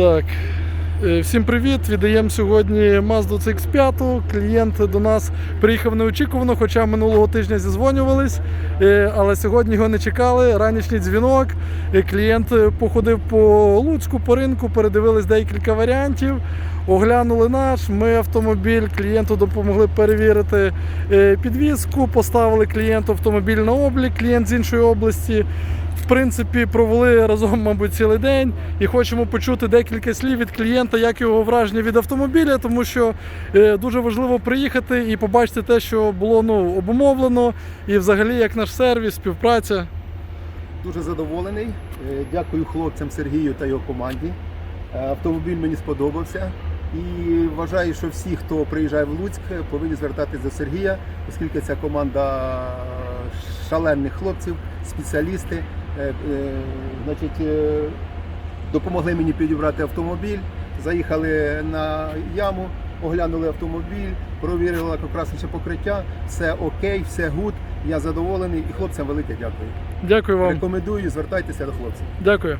Так. Е, Всім привіт! Віддаємо сьогодні Mazda CX5. Клієнт до нас приїхав неочікувано, хоча минулого тижня зізвонювались, е, але сьогодні його не чекали. Ранішній дзвінок. Е, Клієнт походив по Луцьку, по ринку, передивились декілька варіантів. Оглянули наш. Ми автомобіль клієнту допомогли перевірити підвізку, поставили клієнту автомобіль на облік, клієнт з іншої області. В принципі, провели разом, мабуть, цілий день і хочемо почути декілька слів від клієнта, як його враження від автомобіля, тому що е, дуже важливо приїхати і побачити те, що було ну, обумовлено, і взагалі як наш сервіс, співпраця. Дуже задоволений. Е, Дякую хлопцям Сергію та його команді. Е, Автомобіль мені сподобався. І вважаю, що всі, хто приїжджає в Луцьк, повинні звертатись до Сергія, оскільки ця команда шалених хлопців, спеціалісти. Значить, допомогли мені підібрати автомобіль, заїхали на яму, оглянули автомобіль, провірили лакокрасочне покриття, все окей, все гуд. Я задоволений і хлопцям велике дякую. Дякую вам. Рекомендую, звертайтеся до хлопців. Дякую.